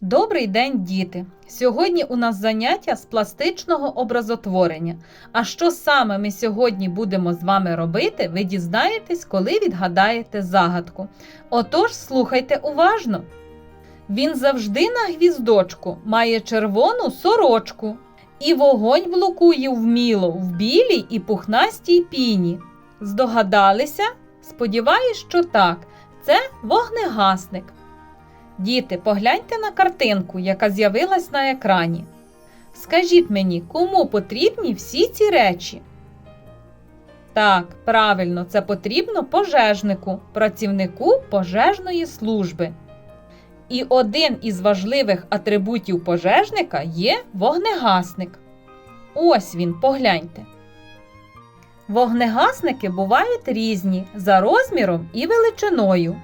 Добрий день, діти! Сьогодні у нас заняття з пластичного образотворення. А що саме ми сьогодні будемо з вами робити, ви дізнаєтесь, коли відгадаєте загадку. Отож, слухайте уважно. Він завжди на гвіздочку має червону сорочку, і вогонь блокує вміло в білій і пухнастій піні. Здогадалися? Сподіваюсь, що так. Це вогнегасник. Діти, погляньте на картинку, яка з'явилась на екрані. Скажіть мені, кому потрібні всі ці речі? Так, правильно, це потрібно пожежнику, працівнику пожежної служби. І один із важливих атрибутів пожежника є вогнегасник. Ось він, погляньте. Вогнегасники бувають різні за розміром і величиною.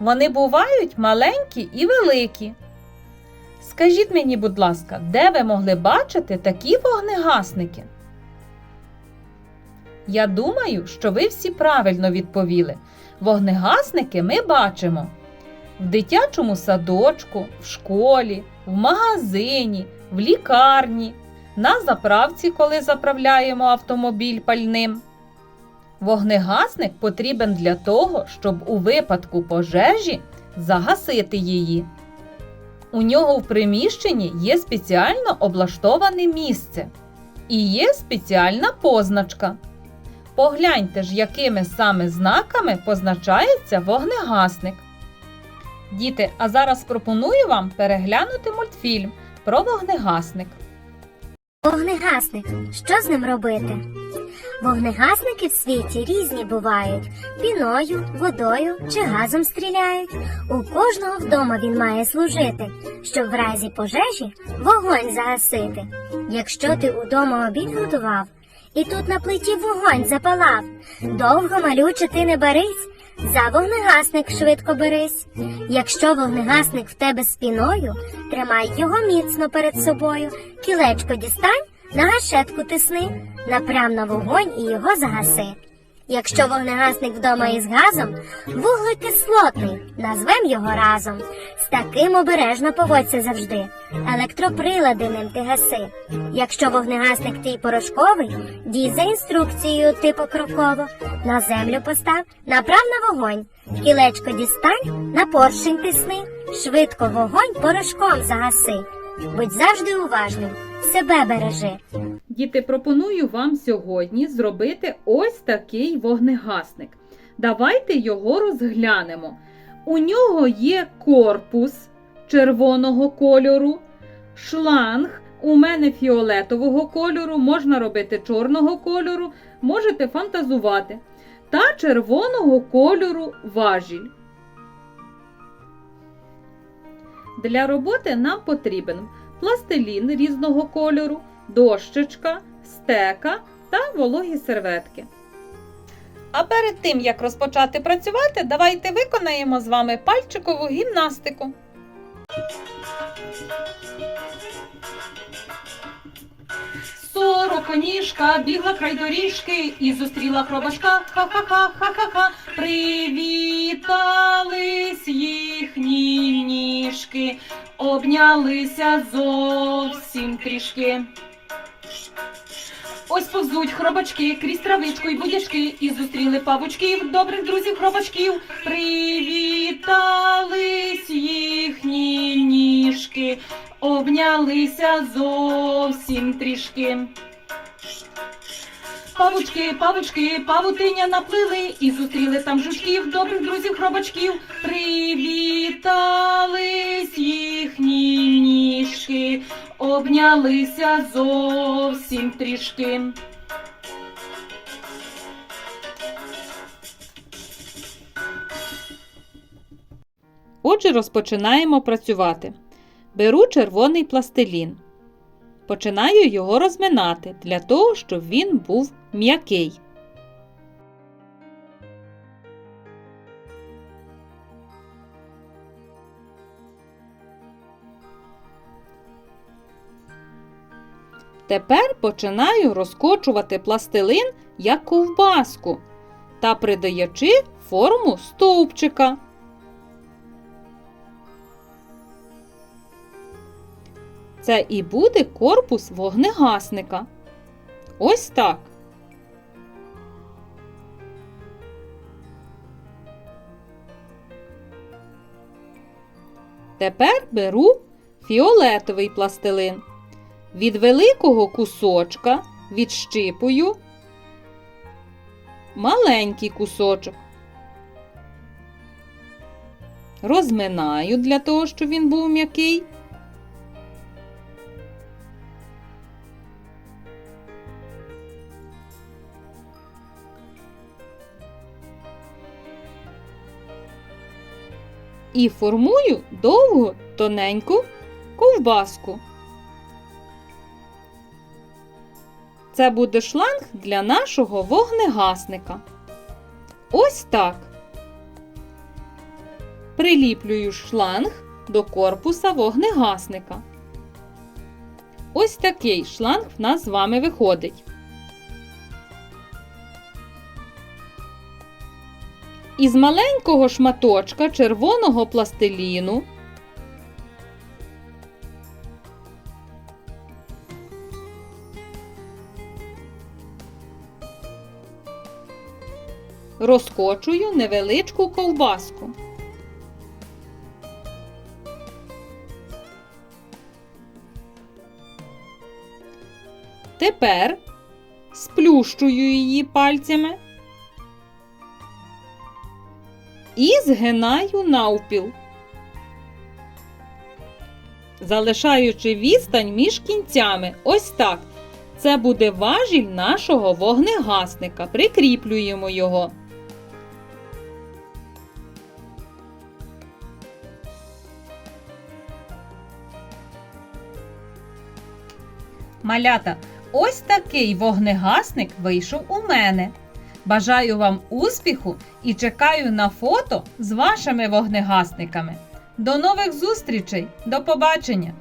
Вони бувають маленькі і великі. Скажіть мені, будь ласка, де ви могли бачити такі вогнегасники? Я думаю, що ви всі правильно відповіли. Вогнегасники ми бачимо в дитячому садочку, в школі, в магазині, в лікарні, на заправці, коли заправляємо автомобіль пальним. Вогнегасник потрібен для того, щоб у випадку пожежі загасити її. У нього в приміщенні є спеціально облаштоване місце і є спеціальна позначка. Погляньте ж, якими саме знаками позначається вогнегасник. Діти, а зараз пропоную вам переглянути мультфільм про вогнегасник. Вогнегасник. Що з ним робити? Вогнегасники в світі різні бувають: піною, водою чи газом стріляють. У кожного вдома він має служити, щоб в разі пожежі вогонь загасити. Якщо ти удома обід готував, і тут на плиті вогонь запалав, довго малюче ти не барись, за вогнегасник швидко берись. Якщо вогнегасник в тебе з піною, тримай його міцно перед собою, кілечко дістань, на гашетку тисни, напрям на вогонь і його загаси. Якщо вогнегасник вдома із газом, вуглекислотний, назвем його разом. З таким обережно поводься завжди. Електроприлади ним ти гаси. Якщо вогнегасник твій порошковий, дій за інструкцією ти покроково. На землю постав, направ на вогонь. Кілечко дістань, на поршень тисни, швидко вогонь порошком загаси. Будь завжди уважним, себе бережи. Діти, пропоную вам сьогодні зробити ось такий вогнегасник. Давайте його розглянемо. У нього є корпус червоного кольору, шланг. У мене фіолетового кольору, можна робити чорного кольору, можете фантазувати. Та червоного кольору важіль. Для роботи нам потрібен пластилін різного кольору, дощечка, стека та вологі серветки. А перед тим, як розпочати працювати, давайте виконаємо з вами пальчикову гімнастику. Сороконіжка бігла край доріжки і зустріла хробачка. Ха-ха-ха, ха-ха-ха. Їхні ніжки, обнялися зовсім трішки. Ось повзуть хробачки крізь травичку й будячки, і зустріли павучків, добрих друзів хробачків. Привітались їхні ніжки, обнялися зовсім трішки. Павучки, павучки, павутиня наплили і зустріли там жучків, добрих друзів хробачків. Привітались їхні ніжки, обнялися зовсім трішки. Отже, розпочинаємо працювати. Беру червоний пластилін. Починаю його розминати для того, щоб він був м'який. Тепер починаю розкочувати пластилин як ковбаску та придаючи форму стовпчика. Це і буде корпус вогнегасника. Ось так. Тепер беру фіолетовий пластилин. Від великого кусочка відщипую маленький кусочок. Розминаю для того, щоб він був м'який. І формую довгу тоненьку ковбаску. Це буде шланг для нашого вогнегасника. Ось так. Приліплюю шланг до корпуса вогнегасника. Ось такий шланг в нас з вами виходить. Із маленького шматочка червоного пластиліну розкочую невеличку ковбаску. Тепер сплющую її пальцями і згинаю навпіл, залишаючи відстань між кінцями. Ось так. Це буде важіль нашого вогнегасника. Прикріплюємо його. Малята, ось такий вогнегасник вийшов у мене. Бажаю вам успіху і чекаю на фото з вашими вогнегасниками. До нових зустрічей! До побачення!